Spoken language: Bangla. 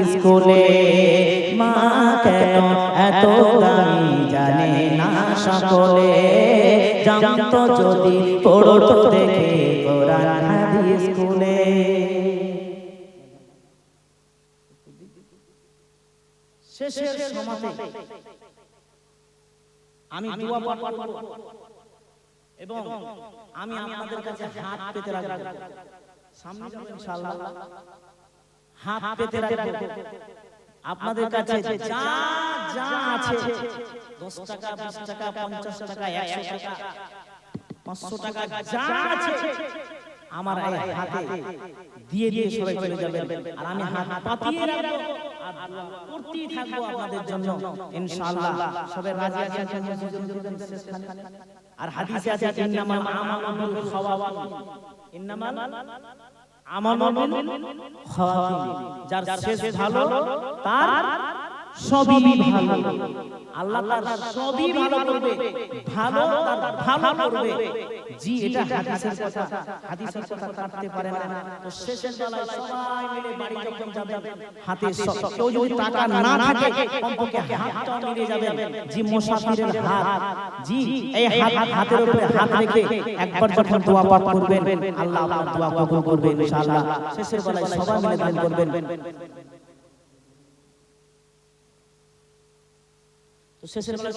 হাদিস কোলে মা কেন এত দামি জানে না সকলে? জানতো যদি পড়তো দেখে কোরআন হাদিস কোলে শেষের সমাতে আমি দোয়া পাঠ করব এবং আমি আপনাদের কাছে হাত পেতে রাখব সামনে ইনশাআল্লাহ। হাত পেতে রাখব আপনাদের কাছে যা যা আছে। 10 টাকা 20 টাকা 50 টাকা 100 টাকা 500 টাকা। যা আছে আমার এই হাতে দিয়ে দিয়ে সবাই চলে যাবেন। আর আমি হাত পাতিয়ে রাখব। আর দোয়া করতেই থাকব আপনাদের জন্য। ইনশাআল্লাহ। সবাই রাজি আছেন? আর হাদিসে আছে ইন্নামাল আমালু বিল খাওয়াতিন ইন্নামাল বিল খাওয়াতিন যার শেষ ভালো তার সবই ভালো। আল্লাহ তার সবই ভালো করবে। ভালো তার ভালো করবে। জি এটা হাদিসের কথা। হাদিসের কথা কাটতে পারে না। তো শেষের বেলায় সবাই মিলে বাড়ি যখন যাবেন হাতে কেউ যদি টাকা না থাকে কমপক্ষে হাতটাও মিলে যাবেন। জি মুসাফিরের হাত। জি এই হাত হাতের উপরে হাত রেখে একবার যখন দোয়া পাঠ করবেন আল্লাহ আপনার দোয়া কবুল করবেন ইনশাআল্লাহ। শেষের বেলায় সবাই মিলে দান করবেন। তো শেষের বেলায়